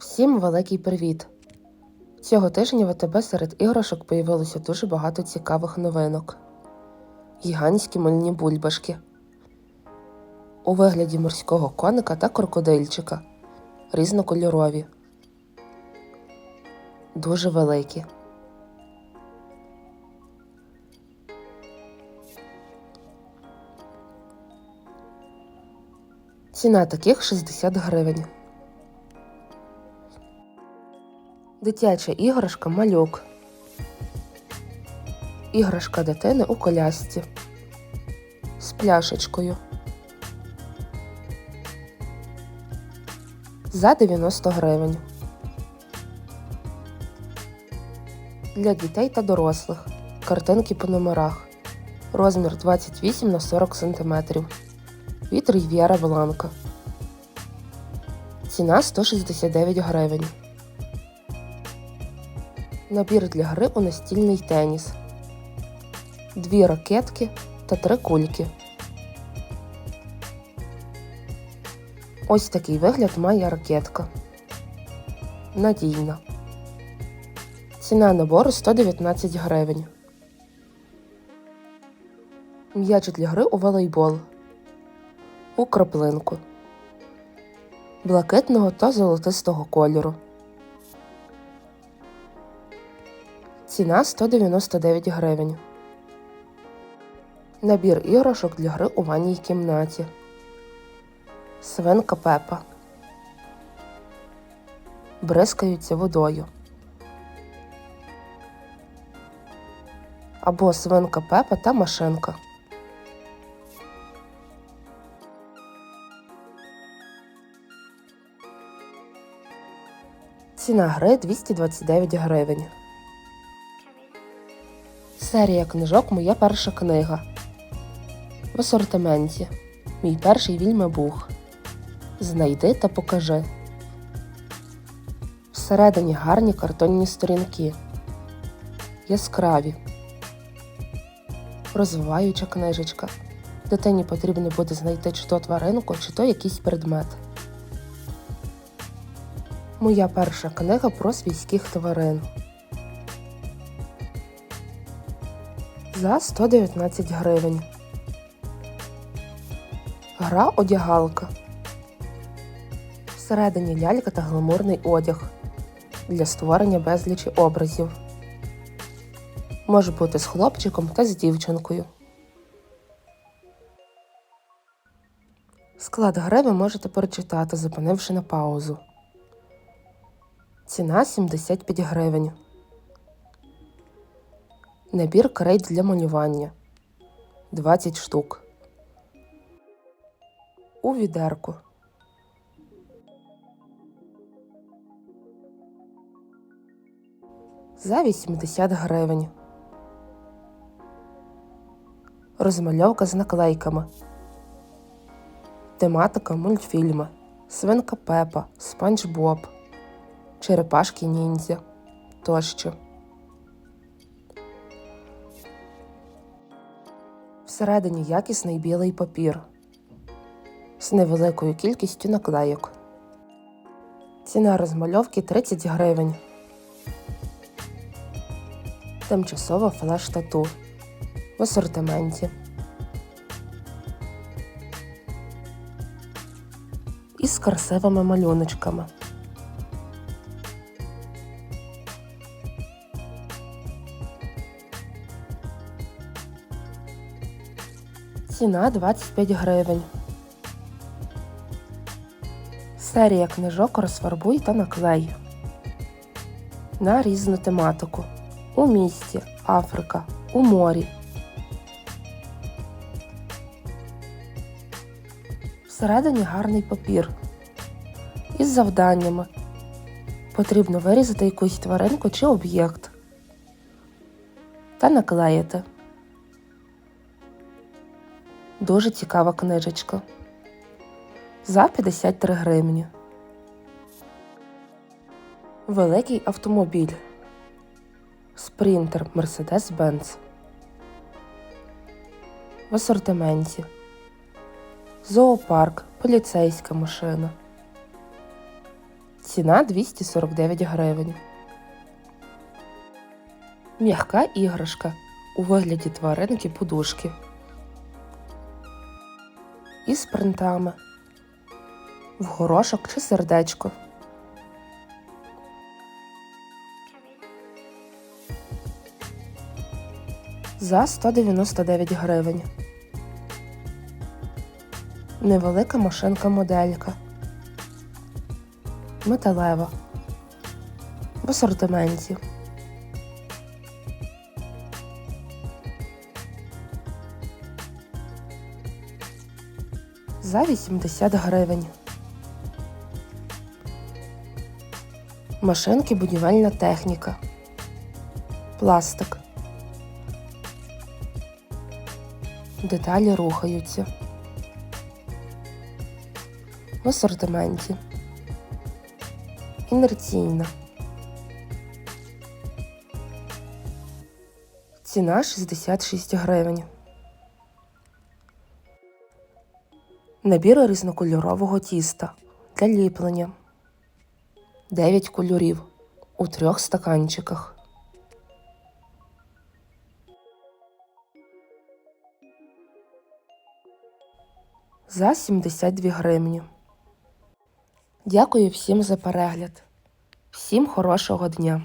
Всім великий привіт! Цього тижня в АТБ серед іграшок появилося дуже багато цікавих новинок. Гігантські мильні бульбашки у вигляді морського коника та крокодильчика. Різнокольорові. Дуже великі. Ціна таких 60 гривень. Дитяча іграшка малюк. Іграшка дитини у колясці. З пляшечкою. За 90 гривень. Для дітей та дорослих. Картинки по номерах. Розмір 28 на 40 см. Від Рів'єра Бланка. Ціна 169 гривень. Набір для гри у настільний теніс. Дві ракетки та три кульки. Ось такий вигляд має ракетка. Надійна. Ціна набору 119 гривень. М'яч для гри у волейбол. У краплинку. Блакитного та золотистого кольору. Ціна 199 гривень. Набір іграшок для гри у ванній кімнаті. Свинка Пепа. Бризкаються водою. Або свинка Пепа та машинка. Ціна гри 229 гривень. Серія книжок Моя перша книга. В асортименті. Мій перший вільмебух. Знайди та покажи. Всередині гарні картонні сторінки. Яскраві. Розвиваюча книжечка. Дитині потрібно буде знайти чи то тваринку, чи то якийсь предмет. Моя перша книга про свійських тварин. За 119 гривень. Гра одягалка. Всередині лялька та гламурний одяг для створення безлічі образів. Може бути з хлопчиком та з дівчинкою. Склад гри ви можете прочитати, зупинивши на паузу. Ціна 75 гривень. Набір крейд для малювання 20 штук. У відерку. За 80 гривень. Розмальовка з наклейками. Тематика мультфільми. Свинка Пепа, Спанч Боб, Черепашки ніндзя тощо. Всередині якісний білий папір з невеликою кількістю наклейок. Ціна розмальовки 30 гривень. Тимчасова флеш-тату в асортименті. Із красивими малюночками. Ціна 25 гривень. Серія книжок розфарбуй та наклей. На різну тематику. У місті, Африка, у морі. Всередині гарний папір. Із завданнями. Потрібно вирізати якусь тваринку чи об'єкт. Та наклеїти. Дуже цікава книжечка. За 53 гривні. Великий автомобіль. Спринтер Mercedes-Benz. В асортименті. Зоопарк, поліцейська машина. Ціна 249 гривень. М'яка іграшка у вигляді тваринки подушки. Із принтами. В горошок чи сердечко. За 199 гривень. Невелика машинка-моделька. Металева. В асортименті. За 80 гривень. Машинки будівельна техніка. Пластик. Деталі рухаються. В асортименті. Інерційна. Ціна 66 гривень. Набір різнокольорового тіста для ліплення. 9 кольорів у трьох стаканчиках. За 72 гривні. Дякую всім за перегляд. Всім хорошого дня!